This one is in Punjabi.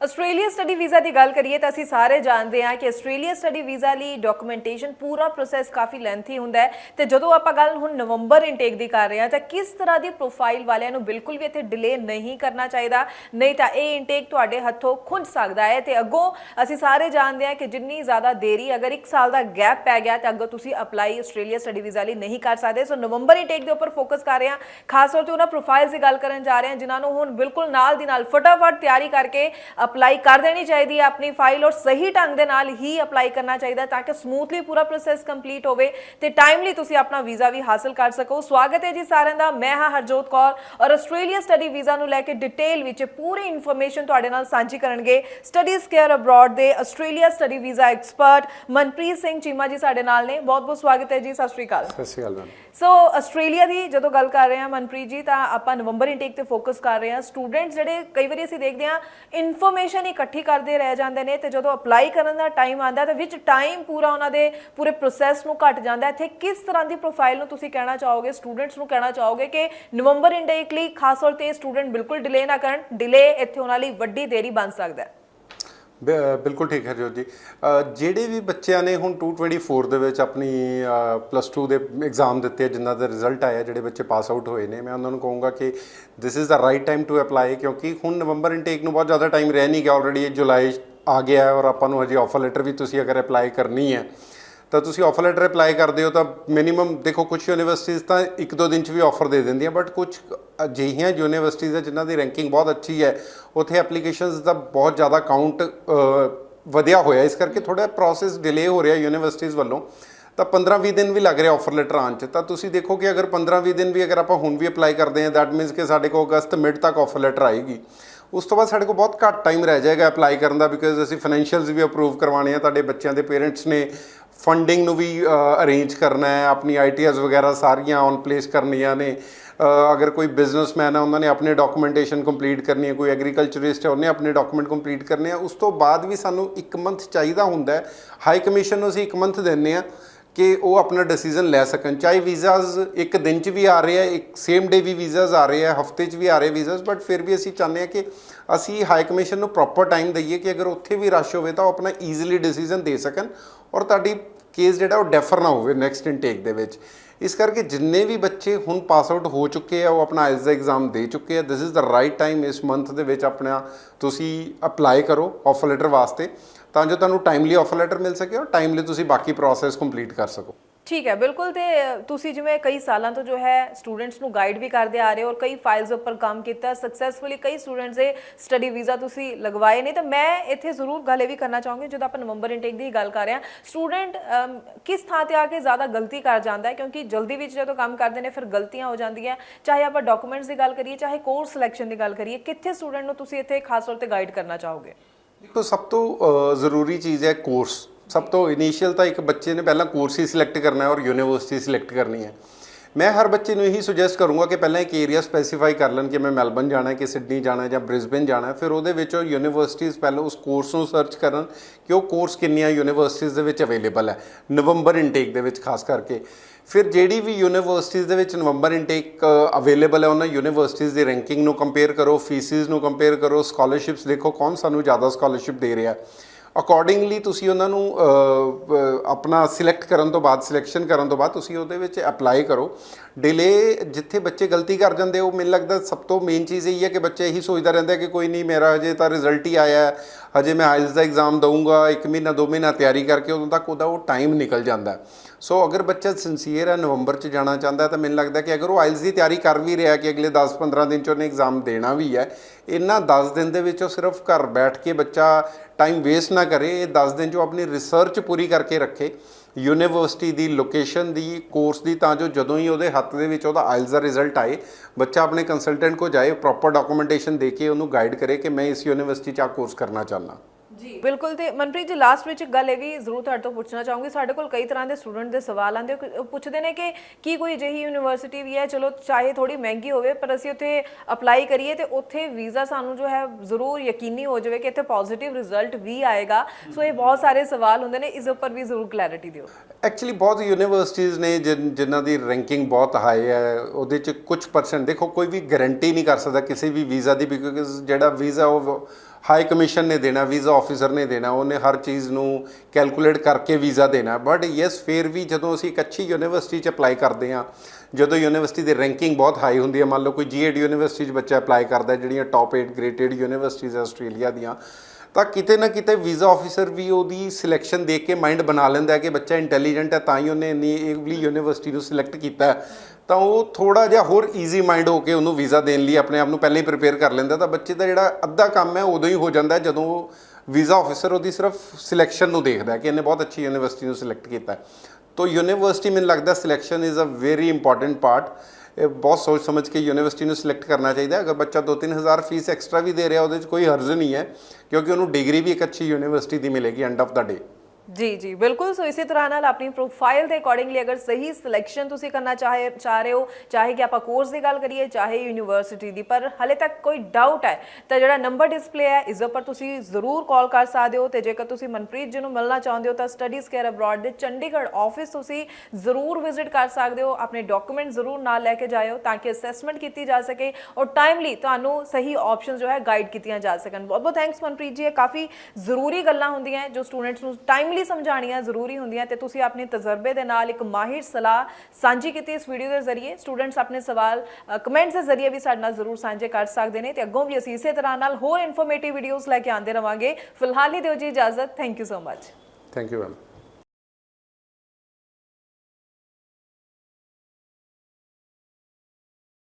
ਆਸਟ੍ਰੇਲੀਆ ਸਟੱਡੀ ਵੀਜ਼ਾ ਦੀ ਗੱਲ ਕਰੀਏ ਤਾਂ ਅਸੀਂ ਸਾਰੇ ਜਾਣਦੇ ਹਾਂ ਕਿ ਆਸਟ੍ਰੇਲੀਆ ਸਟੱਡੀ ਵੀਜ਼ਾ ਲਈ ਡਾਕੂਮੈਂਟੇਸ਼ਨ ਪੂਰਾ ਪ੍ਰੋਸੈਸ ਕਾਫੀ ਲੈਂਥੀ ਹੁੰਦਾ ਹੈ ਤੇ ਜਦੋਂ ਆਪਾਂ ਗੱਲ ਹੁਣ ਨਵੰਬਰ ਇਨਟੇਕ ਦੀ ਕਰ ਰਹੇ ਹਾਂ ਤਾਂ ਕਿਸ ਤਰ੍ਹਾਂ ਦੀ ਪ੍ਰੋਫਾਈਲ ਵਾਲਿਆਂ ਨੂੰ ਬਿਲਕੁਲ ਵੀ ਇੱਥੇ ਡਿਲੇ ਨਹੀਂ ਕਰਨਾ ਚਾਹੀਦਾ, ਨਹੀਂ ਤਾਂ ਇਹ ਇਨਟੇਕ ਤੁਹਾਡੇ ਹੱਥੋਂ ਖੁੰਝ ਸਕਦਾ ਹੈ ਤੇ ਅੱਗੋਂ ਅਸੀਂ ਸਾਰੇ ਜਾਣਦੇ ਹਾਂ ਕਿ ਜਿੰਨੀ ਜ਼ਿਆਦਾ ਦੇਰੀ ਅਗਰ 1 ਸਾਲ ਦਾ ਗੈਪ ਪੈ ਗਿਆ ਤਾਂ ਅੱਗੋਂ ਤੁਸੀਂ ਅਪਲਾਈ ਆਸਟ੍ਰੇਲੀਆ ਸਟੱਡੀ ਵੀਜ਼ਾ ਲਈ ਨਹੀਂ ਕਰ ਸਕਦੇ। ਸੋ ਨਵੰਬਰ ਇਨਟੇਕ ਦੇ ਉੱਪਰ ਫੋਕਸ ਕਰ ਰਹੇ ਹਾਂ। ਖਾਸ ਤੌਰ ਤੇ ਉਹਨਾਂ ਪ੍ਰੋਫਾਈਲਸ ਦੀ ਗੱਲ ਕਰਨ ਜਾ ਰਹੇ ਹਾਂ, ਜਿਨ੍ਹਾਂ ਨੂੰ ਹੁਣ ਬਿਲਕੁਲ ਨਾਲ ਦੀ ਨਾਲ ਫਟਾਫਟ ਤਿਆਰੀ ਕਰਕੇ ਅਪਲਾਈ ਕਰ ਦੇਣੀ ਚਾਹੀਦੀ ਹੈ ਆਪਣੀ ਫਾਈਲ ਔਰ ਸਹੀ ਢੰਗ ਦੇ ਨਾਲ ਹੀ ਅਪਲਾਈ ਕਰਨਾ ਚਾਹੀਦਾ ਤਾਂ ਕਿ ਸਮੂਥਲੀ ਪੂਰਾ ਪ੍ਰੋਸੈਸ ਕੰਪਲੀਟ ਹੋਵੇ ਤੇ ਟਾਈਮਲੀ ਤੁਸੀਂ ਆਪਣਾ ਵੀਜ਼ਾ ਵੀ ਹਾਸਲ ਕਰ ਸਕੋ। ਸਵਾਗਤ ਹੈ ਜੀ ਸਾਰਿਆਂ ਦਾ। ਮੈਂ ਹਾਂ ਹਰਜੋਤ ਕੌਰ ਔਰ ਆਸਟ੍ਰੇਲੀਆ ਸਟੱਡੀ ਵੀਜ਼ਾ ਨੂੰ ਲੈ ਕੇ ਡਿਟੇਲ ਵਿੱਚ ਪੂਰੀ ਇਨਫੋਰਮੇਸ਼ਨ ਤੁਹਾਡੇ ਨਾਲ ਸਾਂਝੀ ਕਰਨਗੇ। ਸਟੱਡੀਜ਼ ਕੇਅਰ ਅਬਰਾਡ ਦੇ Australia study visa expert Manpreet Singh Cheema ji ਸਾਡੇ ਨਾਲ ਨੇ। ਬਹੁਤ ਬਹੁਤ ਸਵਾਗਤ ਹੈ ਜੀ। ਸਤਿ ਸ਼੍ਰੀ ਅਕਾਲ। ਸਤਿ ਸ਼੍ਰੀ ਅਕਾਲ ਸੋ ਆਸਟ੍ਰੇਲੀਆ ਦੀ ਜਦੋਂ ਗੱਲ ਕਰ ਰਹੇ ਹਾਂ ਮਨਪ੍ਰੀਤ ਜੀ ਤਾਂ ਆਪਾਂ ਨਵੰਬਰ ਇਨਟੇਕ ਤੇ ਫੋਕਸ ਕਰ ਰਹੇ ਹਾਂ। ਸਟੂਡੈਂਟਸ ਜਿਹੜੇ ਕਈ ਵਾਰੀ ਅਸੀਂ ਦੇਖਦੇ ਹਾਂ ਇਨਫੋਰਮੇਸ਼ਨ ਇਕੱਠੀ ਕਰਦੇ ਰਹਿ ਜਾਂਦੇ ਨੇ ਤੇ ਜਦੋਂ ਅਪਲਾਈ ਕਰਨ ਦਾ ਟਾਈਮ ਆਉਂਦਾ ਤਾਂ ਵਿੱਚ ਟਾਈਮ ਪੂਰਾ ਉਹਨਾਂ ਦੇ ਪੂਰੇ ਪ੍ਰੋਸੈਸ ਨੂੰ ਘਟ ਜਾਂਦਾ ਇੱਥੇ ਕਿਸ ਤਰ੍ਹਾਂ ਦੀ ਪ੍ਰੋਫਾਈਲ ਨੂੰ ਤੁਸੀਂ ਕਹਿਣਾ ਚਾਹੋਗੇ ਸਟੂਡੈਂਟਸ ਨੂੰ ਕਹਿਣਾ ਚਾਹੋਗੇ ਕਿ ਨਵੰਬਰ ਇਨਟੇਕ ਲਈ ਖਾਸ ਤੌਰ ਤੇ ਸਟੂਡੈਂਟ ਬਿਲਕੁਲ ਡਿਲੇ ਨਾ ਕਰਨ ਡਿਲੇ ਇੱਥੇ ਉਹਨਾਂ ਲਈ ਵੱਡੀ ਦੇਰੀ ਬਣ ਸਕਦਾ ਹੈ। ਬਿਲਕੁਲ ਠੀਕ ਹੈ ਜੋਤ ਜੀ। ਜਿਹੜੇ ਵੀ ਬੱਚਿਆਂ ਨੇ ਹੁਣ 224 ਦੇ ਵਿੱਚ ਆਪਣੀ ਪਲੱਸ 2 ਦੇ ਐਗਜ਼ਾਮ ਦਿੱਤੇ ਆ, ਜਿਨ੍ਹਾਂ ਦਾ ਰਿਜ਼ਲਟ ਆਇਆ ਜਿਹੜੇ ਬੱਚੇ ਪਾਸ ਆਊਟ ਹੋਏ ਨੇ ਮੈਂ ਉਹਨਾਂ ਨੂੰ ਕਹੂੰਗਾ ਕਿ this is the right time to apply ਕਿਉਂਕਿ ਹੁਣ ਨਵੰਬਰ ਇਨਟੇਕ ਨੂੰ ਬਹੁਤ ਜ਼ਿਆਦਾ ਟਾਈਮ ਰਹਿ ਨਹੀਂ ਗਿਆ ਆਲਰੇਡੀ ਜੁਲਾਈ ਆ ਗਿਆ ਔਰ ਆਪਾਂ ਨੂੰ ਹਜੇ ਆਫਰ ਲੈਟਰ ਵੀ ਤੁਸੀਂ ਅਗਰ ਅਪਲਾਈ ਕਰਨੀ ਹੈ। ਤਾਂ ਤੁਸੀਂ ਆਫਰ ਲੈਟਰ ਅਪਲਾਈ ਕਰਦੇ ਹੋ ਤਾਂ ਮਿਨੀਮਮ ਦੇਖੋ ਕੁਝ ਯੂਨੀਵਰਸਿਟੀਜ਼ ਤਾਂ ਇੱਕ ਦੋ ਦਿਨ ਚ ਵੀ ਆਫਰ ਦੇ ਦਿੰਦੀਆਂ ਬਟ ਕੁਝ ਅਜਿਹੀਆਂ ਯੂਨੀਵਰਸਿਟੀਜ਼ ਹੈ ਜਿਨ੍ਹਾਂ ਦੀ ਰੈਂਕਿੰਗ ਬਹੁਤ ਅੱਛੀ ਹੈ, ਉੱਥੇ ਐਪਲੀਕੇਸ਼ਨਸ ਦਾ ਬਹੁਤ ਜ਼ਿਆਦਾ ਕਾਊਂਟ ਵਧਿਆ ਹੋਇਆ। ਇਸ ਕਰਕੇ ਥੋੜਾ ਪ੍ਰੋਸੈਸ ਡਿਲੇ ਹੋ ਰਿਹਾ ਯੂਨੀਵਰਸਿਟੀਜ਼ ਵੱਲੋਂ। ਤਾਂ 15-20 ਦਿਨ ਵੀ ਲੱਗ ਰਿਹਾ ਆਫਰ ਲੈਟਰ ਆਉਣ 'ਚ। ਤਾਂ ਤੁਸੀਂ ਦੇਖੋ ਕਿ ਅਗਰ 15-20 ਦਿਨ ਵੀ ਅਗਰ ਆਪਾਂ ਹੁਣ ਵੀ ਅਪਲਾਈ ਕਰਦੇ ਹਾਂ ਦੈਟ ਮੀਨਸ ਕਿ ਸਾਡੇ ਕੋਲ ਅਗਸਤ, ਮਿਡ ਤੱਕ ਆਫਰ ਲੈਟਰ ਆਏਗੀ। ਉਸ ਤੋਂ ਬਾਅਦ ਸਾਡੇ ਕੋਲ ਬਹੁਤ ਘੱਟ ਟਾਈਮ ਰਹਿ ਜਾਏਗਾ ਅਪਲਾਈ ਕਰਨ ਦਾ ਬਿਕਾਜ਼ ਅਸੀਂ ਫਾਈਨੈਂਸ਼ੀਅਲਸ ਵੀ ਅਪਰੂਵ ਕਰਵਾਉਣੇ ਆ, ਤੁਹਾਡੇ ਬੱਚਿਆਂ ਦੇ ਪੇਰੈਂਟਸ ਨੇ ਫੰਡਿੰਗ ਨੂੰ ਵੀ ਅਰੇਂਜ ਕਰਨਾ ਹੈ, ਆਪਣੀ ਆਈਟੀਐਸ ਵਗੈਰਾ ਸਾਰੀਆਂ ਔਨ ਪਲੇਸ ਕਰਨੀਆਂ ਨੇ। ਅਗਰ ਕੋਈ ਬਿਜ਼ਨਸਮੈਨ ਹੈ ਉਹਨਾਂ ਨੇ ਆਪਣੇ ਡਾਕੂਮੈਂਟੇਸ਼ਨ ਕੰਪਲੀਟ ਕਰਨੀ ਹੈ, ਕੋਈ ਐਗਰੀਕਲਚਰਿਸਟ ਹੈ ਉਹਨੇ ਆਪਣੇ ਡਾਕੂਮੈਂਟ ਕੰਪਲੀਟ ਕਰਨੇ ਆ, ਉਸ ਤੋਂ ਬਾਅਦ ਵੀ ਸਾਨੂੰ 1 ਮੰਥ ਚਾਹੀਦਾ ਹੁੰਦਾ ਹਾਈ ਕਮਿਸ਼ਨ ਨੂੰ ਅਸੀਂ 1 ਮੰਥ ਦਿੰਨੇ ਆ ਕਿ ਉਹ ਆਪਣਾ ਡਿਸੀਜਨ ਲੈ ਸਕਣ, ਚਾਹੇ ਵੀਜ਼ਾਸ ਇੱਕ ਦਿਨ 'ਚ ਵੀ ਆ ਰਹੇ ਆ, ਇੱਕ ਸੇਮ ਡੇ ਵੀ ਵੀਜ਼ਾਸ ਆ ਰਹੇ ਆ, ਹਫ਼ਤੇ 'ਚ ਵੀ ਆ ਰਹੇ ਵੀਜ਼ਾਸ ਬਟ ਫਿਰ ਵੀ ਅਸੀਂ ਚਾਹੁੰਦੇ ਆ ਕਿ ਅਸੀਂ ਹਾਈ ਕਮਿਸ਼ਨ ਨੂੰ ਪ੍ਰੋਪਰ ਟਾਈਮ ਦਈਏ ਕਿ ਅਗਰ ਉੱਥੇ ਵੀ ਰਸ਼ ਹੋਵੇ ਤਾਂ ਉਹ ਆਪਣਾ ਈਜ਼ੀਲੀ ਡਿਸੀਜਨ ਦੇ ਸਕਣ। ਔਰ ਤੁਹਾਡੀ ਕੇਸ ਜਿਹੜਾ ਉਹ ਡੈਫਰ ਨਾ ਹੋਵੇ ਨੈਕਸਟ ਇਨਟੇਕ ਦੇ ਵਿੱਚ। ਇਸ ਕਰਕੇ ਜਿੰਨੇ ਵੀ ਬੱਚੇ ਹੁਣ ਪਾਸ ਆਊਟ ਹੋ ਚੁੱਕੇ ਆ, ਉਹ ਆਪਣਾ ਆਇਲਸ ਦਾ ਐਗਜ਼ਾਮ ਦੇ ਚੁੱਕੇ ਆ। This is the right time ਇਸ ਮੰਥ ਦੇ ਵਿੱਚ ਆਪਣਾ ਤੁਸੀਂ ਅਪਲਾਈ ਕਰੋ ਆਫਰ ਲੈਟਰ ਵਾਸਤੇ, ਤਾਂ ਜੋ ਤੁਹਾਨੂੰ ਟਾਈਮਲੀ ਆਫਰ ਲੈਟਰ ਮਿਲ ਸਕੇ ਔਰ ਟਾਈਮਲੀ ਤੁਸੀਂ ਬਾਕੀ ਪ੍ਰੋਸੈਸ ਕੰਪਲੀਟ ਕਰ ਸਕੋ। ਠੀਕ ਹੈ, ਬਿਲਕੁਲ ਤੇ ਤੁਸੀਂ ਜਿਵੇਂ ਕਈ ਸਾਲਾਂ ਤੋਂ ਜੋ ਹੈ ਸਟੂਡੈਂਟਸ ਨੂੰ ਗਾਈਡ ਵੀ ਕਰਦੇ ਆ ਰਹੇ ਹੋ ਔਰ ਕਈ ਫਾਈਲਸ ਉੱਪਰ ਕੰਮ ਕੀਤਾ ਸਕਸੈਸਫੁਲੀ ਕਈ ਸਟੂਡੈਂਟਸ ਦੇ ਸਟੱਡੀ ਵੀਜ਼ਾ ਤੁਸੀਂ ਲਗਵਾਏ ਨੇ, ਤਾਂ ਮੈਂ ਇੱਥੇ ਜ਼ਰੂਰ ਗੱਲ ਇਹ ਵੀ ਕਰਨਾ ਚਾਹੂੰਗੀ, ਜਦੋਂ ਆਪਾਂ ਨਵੰਬਰ ਇਨਟੇਕ ਦੀ ਗੱਲ ਕਰ ਰਹੇ ਹਾਂ ਸਟੂਡੈਂਟ ਕਿਸ ਥਾਂ ਤੇ ਆ ਕੇ ਜ਼ਿਆਦਾ ਗਲਤੀ ਕਰ ਜਾਂਦਾ ਹੈ? ਕਿਉਂਕਿ ਜਲਦੀ ਵਿੱਚ ਜਦੋਂ ਕੰਮ ਕਰਦੇ ਨੇ, ਫਿਰ ਗਲਤੀਆਂ ਹੋ ਜਾਂਦੀਆਂ ਚਾਹੇ ਆਪਾਂ ਡਾਕੂਮੈਂਟਸ ਦੀ ਗੱਲ ਕਰੀਏ, ਚਾਹੇ ਕੋਰਸ ਸਿਲੈਕਸ਼ਨ ਦੀ ਗੱਲ ਕਰੀਏ, ਕਿੱਥੇ ਸਟੂਡੈਂਟ ਨੂੰ ਤੁਸੀਂ ਇੱਥੇ ਖਾਸ ਤੌਰ ਤੇ ਗਾਈਡ ਕਰਨਾ ਚਾਹੋਗੇ? ਦੇਖੋ, ਸਭ ਤੋਂ ਜ਼ਰੂਰੀ ਚੀਜ਼ ਹੈ ਕੋਰਸ ਸਭ ਤੋਂ ਇਨੀਸ਼ੀਅਲ ਤਾਂ ਇੱਕ ਬੱਚੇ ਨੇ ਪਹਿਲਾਂ ਕੋਰਸ ਹੀ ਸਿਲੈਕਟ ਕਰਨਾ ਹੈ ਔਰ ਯੂਨੀਵਰਸਿਟੀ ਸਿਲੈਕਟ ਕਰਨੀ ਹੈ। ਮੈਂ ਹਰ ਬੱਚੇ ਨੂੰ ਇਹੀ ਸੁਜੈਸਟ ਕਰੂੰਗਾ ਕਿ ਪਹਿਲਾਂ ਇੱਕ ਏਰੀਆ ਸਪੈਸੀਫਾਈ ਕਰ ਲੈਣ ਕਿ ਮੈਂ ਮੈਲਬਨ ਜਾਣਾ ਹੈ ਕਿ ਸਿਡਨੀ ਜਾਣਾ ਹੈ ਜਾਂ ਬ੍ਰਿਸਬਨ ਜਾਣਾ ਹੈ, ਫਿਰ ਉਹਦੇ ਵਿੱਚ ਉਹ ਯੂਨੀਵਰਸਿਟੀਆਂ ਪਹਿਲਾਂ ਉਸ ਕੋਰਸ ਨੂੰ ਸਰਚ ਕਰਨ ਕਿ ਉਹ ਕੋਰਸ ਕਿੰਨੀਆਂ ਯੂਨੀਵਰਸਿਟੀਜ਼ ਦੇ ਵਿੱਚ ਅਵੇਲੇਬਲ ਹੈ, ਨਵੰਬਰ ਇਨਟੇਕ ਦੇ ਵਿੱਚ ਖਾਸ ਕਰਕੇ। ਫਿਰ ਜਿਹੜੀ ਵੀ ਯੂਨੀਵਰਸਿਟੀਜ਼ ਦੇ ਵਿੱਚ ਨਵੰਬਰ ਇਨਟੇਕ ਅਵੇਲੇਬਲ ਹੈ, ਉਹਨਾਂ ਯੂਨੀਵਰਸਿਟੀਜ਼ ਦੀ ਰੈਂਕਿੰਗ ਨੂੰ ਕੰਪੇਅਰ ਕਰੋ ਫੀਸਿਸ ਨੂੰ ਕੰਪੇਅਰ ਕਰੋ ਸਕਾਲਰਸ਼ਿਪਸ ਦੇਖੋ ਕੌਣ ਸਾਨੂੰ ਜ਼ਿਆਦਾ ਸਕਾਲਰਸ਼ਿਪ ਦੇ ਰਿਹਾ ਅਕੋਰਡਿੰਗਲੀ ਤੁਸੀਂ ਉਹਨਾਂ ਨੂੰ ਆਪਣਾ ਸਿਲੈਕਟ ਕਰਨ ਤੋਂ ਬਾਅਦ ਸਿਲੈਕਸ਼ਨ ਕਰਨ ਤੋਂ ਬਾਅਦ ਤੁਸੀਂ ਉਹਦੇ ਵਿੱਚ ਅਪਲਾਈ ਕਰੋ। ਡਿਲੇ ਜਿੱਥੇ ਬੱਚੇ ਗਲਤੀ ਕਰ ਜਾਂਦੇ, ਉਹ ਮੈਨੂੰ ਲੱਗਦਾ ਸਭ ਤੋਂ ਮੇਨ ਚੀਜ਼ ਇਹ ਹੈ ਕਿ ਬੱਚੇ ਇਹੀ ਸੋਚਦਾ ਰਹਿੰਦਾ ਕਿ ਕੋਈ ਨਹੀਂ, ਮੇਰਾ ਹਜੇ ਤਾਂ ਰਿਜ਼ਲਟ ਹੀ ਆਇਆ ਹਜੇ ਮੈਂ ਆਇਲਸ ਦਾ ਐਗਜ਼ਾਮ ਦਊਂਗਾ, ਇੱਕ ਮਹੀਨਾ, ਦੋ ਮਹੀਨਾ ਤਿਆਰੀ ਕਰਕੇ ਉਦੋਂ ਤੱਕ ਉਹਦਾ ਉਹ ਟਾਈਮ ਨਿਕਲ ਜਾਂਦਾ ਸੋ ਅਗਰ ਬੱਚਾ ਸਿੰਸੀਅਰ ਹੈ, ਨਵੰਬਰ 'ਚ ਜਾਣਾ ਚਾਹੁੰਦਾ ਤਾਂ ਮੈਨੂੰ ਲੱਗਦਾ ਕਿ ਅਗਰ ਉਹ ਆਇਲਸ ਦੀ ਤਿਆਰੀ ਕਰ ਵੀ ਰਿਹਾ ਕਿ ਅਗਲੇ 10-15 ਦਿਨ 'ਚ ਉਹਨੇ ਐਗਜ਼ਾਮ ਦੇਣਾ ਵੀ ਹੈ, ਇਹਨਾਂ 10 ਦਿਨ ਦੇ ਵਿੱਚ ਉਹ ਸਿਰਫ ਘਰ ਬੈਠ ਕੇ ਬੱਚਾ ਟਾਈਮ ਵੇਸਟ ਨਾ ਕਰੇ, ਇਹ 10 ਦਿਨ 'ਚ ਉਹ ਆਪਣੀ ਰਿਸਰਚ ਪੂਰੀ ਕਰਕੇ ਰੱਖੇ। ਯੂਨੀਵਰਸਿਟੀ ਦੀ ਲੋਕੇਸ਼ਨ ਦੀ ਕੋਰਸ ਦੀ, ਤਾਂ ਜੋ ਜਦੋਂ ਹੀ ਉਹਦੇ ਹੱਥ ਦੇ ਵਿੱਚ ਉਹਦਾ ਆਇਲਸ ਦਾ ਰਿਜ਼ਲਟ ਆਏ, ਬੱਚਾ ਆਪਣੇ ਕੰਸਲਟੈਂਟ ਕੋ ਜਾਏ ਪ੍ਰੋਪਰ ਡਾਕੂਮੈਂਟੇਸ਼ਨ ਦੇ ਕੇ ਉਹਨੂੰ ਗਾਈਡ ਕਰੇ ਕਿ ਮੈਂ ਇਸ ਯੂਨੀਵਰਸਿਟੀ 'ਚ ਆ ਕੋਰਸ ਕਰਨਾ ਚਾਹੁੰਦਾ। ਜੀ। ਬਿਲਕੁਲ ਤੇ ਮਨਪ੍ਰੀਤ ਜੀ ਲਾਸਟ ਵਿੱਚ ਇੱਕ ਗੱਲ ਇਹ ਵੀ ਜ਼ਰੂਰ ਤੁਹਾਡੇ ਤੋਂ ਪੁੱਛਣਾ ਚਾਹੂੰਗੀ। ਸਾਡੇ ਕੋਲ ਕਈ ਤਰ੍ਹਾਂ ਦੇ ਸਟੂਡੈਂਟ ਦੇ ਸਵਾਲ ਆਉਂਦੇ ਉਹ ਪੁੱਛਦੇ ਨੇ ਕਿ ਕੀ ਕੋਈ ਅਜਿਹੀ ਯੂਨੀਵਰਸਿਟੀ ਵੀ ਹੈ? ਚਲੋ ਚਾਹੇ ਥੋੜੀ ਮਹਿੰਗੀ ਹੋਵੇ ਪਰ ਅਸੀਂ ਉੱਥੇ ਅਪਲਾਈ ਕਰੀਏ ਤੇ ਉੱਥੇ ਵੀਜ਼ਾ ਸਾਨੂੰ ਜੋ ਹੈ ਜ਼ਰੂਰ ਯਕੀਨੀ ਹੋ ਜਾਵੇ ਕਿ ਇੱਥੇ ਪੋਜ਼ਿਟਿਵ ਰਿਜ਼ਲਟ ਵੀ ਆਏਗਾ। ਸੋ ਇਹ ਬਹੁਤ ਸਾਰੇ ਸਵਾਲ ਹੁੰਦੇ ਨੇ। ਇਸ ਉੱਪਰ ਵੀ ਜ਼ਰੂਰ ਕਲੈਰਿਟੀ ਦਿਓ। ਐਕਚੁਅਲੀ ਬਹੁਤ ਯੂਨੀਵਰਸਿਟੀਜ਼ ਨੇ ਜਿਨ- ਜਿਨ੍ਹਾਂ ਦੀ ਰੈਂਕਿੰਗ ਬਹੁਤ ਹਾਈ ਹੈ ਉਹਦੇ ਚ ਕੁਝ ਪਰਸੈਂਟ ਦੇਖੋ ਕੋਈ ਵੀ ਗਾਰੰਟੀ ਨਹੀਂ ਕਰ ਸਕਦਾ ਕਿਸੇ ਵੀ ਵੀਜ਼ਾ ਦੀ ਬਿਕਾਜ਼ ਜਿਹੜਾ ਵੀਜ਼ਾ ਉਹ ਹਾਈ ਕਮਿਸ਼ਨ ਨੇ ਦੇਣਾ, ਵੀਜ਼ਾ ਆਫੀਸਰ ਨੇ ਦੇਣਾ, ਉਹਨੇ ਹਰ ਚੀਜ਼ ਨੂੰ ਕੈਲਕੂਲੇਟ ਕਰਕੇ ਵੀਜ਼ਾ ਦੇਣਾ। ਬਟ ਯੈਸ ਫਿਰ ਵੀ ਜਦੋਂ ਅਸੀਂ ਇੱਕ ਅੱਛੀ ਯੂਨੀਵਰਸਿਟੀ 'ਚ ਅਪਲਾਈ ਕਰਦੇ ਹਾਂ, ਜਦੋਂ ਯੂਨੀਵਰਸਿਟੀ ਦੀ ਰੈਂਕਿੰਗ ਬਹੁਤ ਹਾਈ ਹੁੰਦੀ ਹੈ, ਮੰਨ ਲਓ ਕੋਈ ਜੀਐਡ ਯੂਨੀਵਰਸਿਟੀ 'ਚ ਬੱਚਾ ਅਪਲਾਈ ਕਰਦਾ, ਜਿਹੜੀਆਂ ਟੌਪ 8 ਗ੍ਰੇਡਡ ਯੂਨੀਵਰਸਿਟੀਜ਼ ਆਸਟ੍ਰੇਲੀਆ ਦੀਆਂ, ਤਾਂ ਕਿਤੇ ਨਾ ਕਿਤੇ ਵੀਜ਼ਾ ਆਫੀਸਰ ਵੀ ਉਹਦੀ ਸਿਲੈਕਸ਼ਨ ਦੇਖ ਕੇ ਮਾਈਂਡ ਬਣਾ ਲੈਂਦਾ ਕਿ ਬੱਚਾ ਇੰਟੈਲੀਜੈਂਟ ਹੈ, ਤਾਂ ਹੀ ਉਹਨੇ ਇੰਨੀ ਏਵਲੀ ਯੂਨੀਵਰਸਿਟੀ ਨੂੰ ਸਿਲੈਕਟ ਕੀਤਾ ਤਾਂ ਉਹ ਥੋੜਾ ਜਿਹਾ ਹੋਰ ਈਜ਼ੀ ਮਾਈਂਡ ਹੋ ਕੇ ਉਹਨੂੰ ਵੀਜ਼ਾ ਦੇਣ ਲਈ ਆਪਣੇ ਆਪ ਨੂੰ ਪਹਿਲਾਂ ਹੀ ਪ੍ਰਿਪੇਅਰ ਕਰ ਲੈਂਦਾ, ਤਾਂ ਬੱਚੇ ਦਾ ਜਿਹੜਾ ਅੱਧਾ ਕੰਮ ਹੈ ਉਦੋਂ ਹੀ ਹੋ ਜਾਂਦਾ ਜਦੋਂ ਉਹ ਵੀਜ਼ਾ ਆਫੀਸਰ ਉਹਦੀ ਸਿਰਫ ਸਿਲੈਕਸ਼ਨ ਨੂੰ ਦੇਖਦਾ ਕਿ ਇਹਨੇ ਬਹੁਤ ਅੱਛੀ ਯੂਨੀਵਰਸਿਟੀ ਨੂੰ ਸਿਲੈਕਟ ਕੀਤਾ ਹੈ। ਤੋ ਯੂਨੀਵਰਸਿਟੀ ਮੈਨੂੰ ਲੱਗਦਾ selection is a very important part ਇਹ ਬਹੁਤ ਸੋਚ ਸਮਝ ਕੇ ਯੂਨੀਵਰਸਿਟੀ ਨੂੰ ਸਿਲੈਕਟ ਕਰਨਾ ਚਾਹੀਦਾ ਅਗਰ ਬੱਚਾ 2-3000 ਫੀਸ ਐਕਸਟਰਾ ਵੀ ਦੇ ਰਿਹਾ, ਉਹਦੇ 'ਚ ਕੋਈ ਹਰਜ਼ ਨਹੀਂ ਹੈ, ਕਿਉਂਕਿ ਉਹਨੂੰ ਡਿਗਰੀ ਵੀ ਇੱਕ ਅੱਛੀ ਯੂਨੀਵਰਸਿਟੀ ਦੀ ਮਿਲੇਗੀ ਐਂਡ ਆਫ ਦਾ ਡੇ ਜੀ ਜੀ ਬਿਲਕੁਲ ਸੋ ਇਸੇ ਤਰ੍ਹਾਂ ਨਾਲ ਆਪਣੀ ਪ੍ਰੋਫਾਈਲ ਦੇ ਅਕੋਰਡਿੰਗਲੀ ਅਗਰ ਸਹੀ ਸਿਲੈਕਸ਼ਨ ਤੁਸੀਂ ਕਰਨਾ ਚਾਹੇ ਚਾਹ ਰਹੇ ਹੋ ਚਾਹੇ ਕਿ ਆਪਾਂ ਕੋਰਸ ਦੀ ਗੱਲ ਕਰੀਏ ਚਾਹੇ ਯੂਨੀਵਰਸਿਟੀ ਦੀ ਪਰ ਹਲੇ ਤੱਕ ਕੋਈ ਡਾਊਟ ਹੈ ਤਾਂ ਜਿਹੜਾ ਨੰਬਰ ਡਿਸਪਲੇ ਹੈ ਇਸ ਦੇ ਉੱਪਰ ਤੁਸੀਂ ਜ਼ਰੂਰ ਕਾਲ ਕਰ ਸਕਦੇ ਹੋ ਤੇ ਜੇਕਰ ਤੁਸੀਂ ਮਨਪ੍ਰੀਤ ਜੀ ਨੂੰ ਮਿਲਣਾ ਚਾਹੁੰਦੇ ਹੋ ਤਾਂ ਸਟੱਡੀਜ਼ ਕੇਅਰ ਅਬਰਾਡ ਦੇ ਚੰਡੀਗੜ੍ਹ ਆਫਿਸ ਤੁਸੀਂ ਜ਼ਰੂਰ ਵਿਜ਼ਿਟ ਕਰ ਸਕਦੇ ਹੋ ਆਪਣੇ ਡਾਕੂਮੈਂਟ ਜ਼ਰੂਰ ਨਾਲ ਲੈ ਕੇ ਜਾਇਓ ਤਾਂ ਕਿ ਅਸੈਸਮੈਂਟ ਕੀਤੀ ਜਾ ਸਕੇ ਔਰ ਟਾਈਮਲੀ ਤੁਹਾਨੂੰ ਸਹੀ ਆਪਸ਼ਨ ਜੋ ਹੈ ਗਾਈਡ ਕੀਤੀਆਂ ਜਾ ਸਕਣ ਬਹੁਤ ਬਹੁਤ ਥੈਂਕਸ ਮਨਪ੍ਰੀਤ ਜੀ ਇਹ ਕਾਫੀ ਜ਼ਰੂਰੀ ਗੱਲਾਂ ਹੁੰਦੀਆਂ ਹੈ ਜੋ ਸਟੂਡੈਂਟਸ ਨੂੰ ਟਾਈਮਲੀ ਸਮਝਾਉਣੀਆਂ ਜ਼ਰੂਰੀ ਹੁੰਦੀਆਂ ਤੇ ਤੁਸੀਂ ਆਪਣੇ ਤਜਰਬੇ ਦੇ ਨਾਲ ਇੱਕ ਮਾਹਿਰ ਸਲਾਹ ਸਾਂਝੀ ਕੀਤੀ ਇਸ ਵੀਡੀਓ ਦੇ ਜ਼ਰੀਏ। ਸਟੂਡੈਂਟਸ ਆਪਣੇ ਸਵਾਲ ਕਮੈਂਟਸ ਦੇ ਜ਼ਰੀਏ ਵੀ ਸਾਡੇ ਨਾਲ ਜ਼ਰੂਰ ਸਾਂਝੇ ਕਰ ਸਕਦੇ ਨੇ ਤੇ ਅੱਗੋਂ ਵੀ ਅਸੀਂ ਇਸੇ ਤਰ੍ਹਾਂ ਨਾਲ ਹੋਰ ਇਨਫੋਰਮੇਟਿਵ ਵੀਡੀਓਜ਼ ਲੈ ਕੇ ਆਉਂਦੇ ਰਵਾਂਗੇ। ਫਿਲਹਾਲ ਹੀ ਦਿਓ ਜੀ ਇਜਾਜ਼ਤ। Thank you so much thank you ma'am